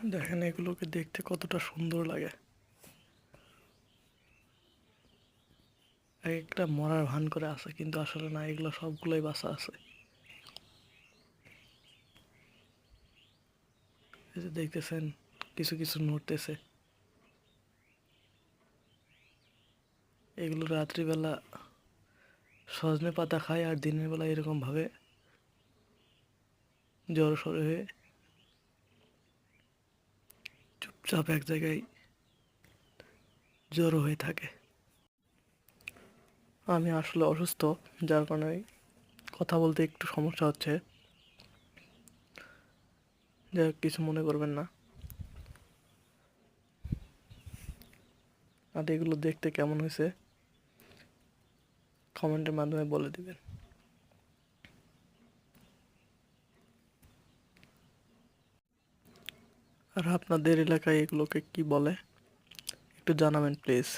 দেখেন এগুলোকে দেখতে কতটা সুন্দর লাগে। এক একটা মরার ভান করে আছে, কিন্তু আসলে না, এগুলো সবগুলোই বাসা আছে। দেখতেছেন, কিছু কিছু নড়তেছে। এগুলো রাত্রিবেলা সজনে পাতা খায় আর দিনের বেলা এরকম ভাবে জ্বর সরে হয়ে চুপচাপ এক জায়গায় জড়ো হয়ে থাকে। আমি আসলে অসুস্থ, যার কারণে কথা বলতে একটু সমস্যা হচ্ছে। যাই কিছু মনে করবেন না। আর এগুলো দেখতে কেমন হয়েছে? কমেন্টের মাধ্যমে বলে দিবেন। আর আপনাদের এলাকায় এগুলোকে কি বলে? একটু জানাবেন প্লিজ